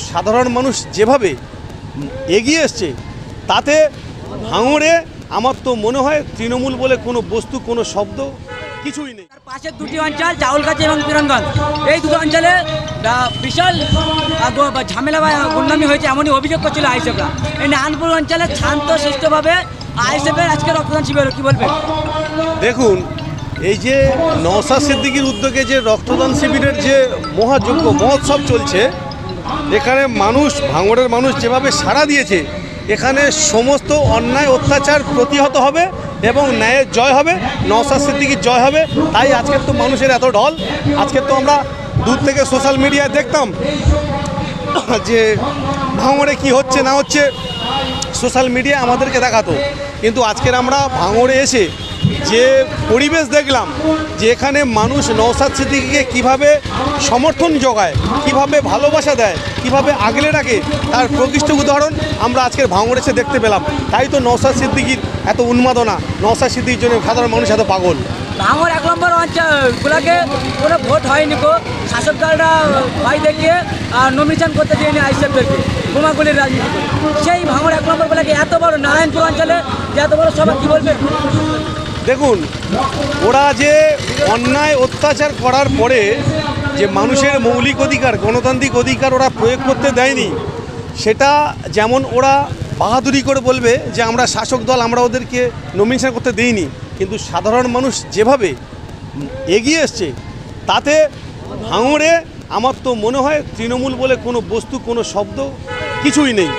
সাধারণ মানুষ যেভাবে এগিয়ে এসছে তাতে ভাঙড়ে আমার তো মনে হয় তৃণমূল বলে কোনো বস্তু কোনো শব্দ কিছুই নেই। পাশের দুটি অঞ্চল চাউলগাছি এবং কিরণগঞ্জ। এই দুটো অঞ্চলে বিশাল ঝামেলা বা গুন্ডামি হয়েছে এমনই অভিযোগ করছিল আইসেফরা এই নারায়ণপুর অঞ্চলে শান্ত সুস্থভাবে আইসেফের আজকে রক্তদান শিবির। কি বলবেন দেখুন এই যে নওসা সিদ্দিকির উদ্যোগে যে রক্তদান শিবিরের যে মহাযজ্ঞ মহোৎসব চলছে এখানে মানুষ, ভাঙড়ের মানুষ যেভাবে সাড়া দিয়েছে, এখানে সমস্ত অন্যায়, অত্যাচার প্রতিহত হবে এবং ন্যায়ের জয় হবে নওসা সিদ্দিকির জয় হবে। তাই আজকের তো মানুষের এত ঢল। আজকে তো আমরা দূর থেকে সোশ্যাল মিডিয়ায় দেখতাম যে ভাঙড়ে কি হচ্ছে, না হচ্ছে সোশ্যাল মিডিয়া আমাদেরকে দেখাতো। কিন্তু আজকের আমরা ভাঙড়ে এসে যে পরিবেশ দেখলাম, যে এখানে মানুষ নৌসাদ সিদ্দিকিকে কীভাবে সমর্থন যোগায়, কীভাবে ভালোবাসা দেয়, কীভাবে আগলে রাখে, তার প্রকৃষ্ট উদাহরণ আমরা আজকের ভাঙড়ে এসে দেখতে পেলাম। তাই তো নৌসাদ সিদ্দিকির এত উন্মাদনা নৌসাদ সিদ্দিকির জন্য সাধারণ মানুষ এত পাগল। ভাঙর এক নম্বর অঞ্চলগুলোকে কোনো ভোট হয়নি কো শাসক দলরা ভয় দেখিয়ে নমিনেশন করতে দিয়েনি আইসেফদেরকে বোমাগুলির রাজনীতি সেই ভাঙর এক নম্বর গুলাকে এত বড় নারায়ণপুর অঞ্চলে যে এত বড় সভা কী বলবেন দেখুন, ওরা যে অন্যায় অত্যাচার করার পরে যে মানুষের মৌলিক অধিকার, গণতান্ত্রিক অধিকার ওরা প্রয়োগ করতে দেয়নি, সেটা যেমন ওরা বাহাদুরি করে বলবে যে আমরা শাসক দল, আমরা ওদেরকে নমিনেশন করতে দিইনি, কিন্তু সাধারণ মানুষ যেভাবে এগিয়ে এসছে, তাতে ভাঙড়ে আমার তো মনে হয় তৃণমূল বলে কোনো বস্তু, কোনো শব্দ কিছুই নেই।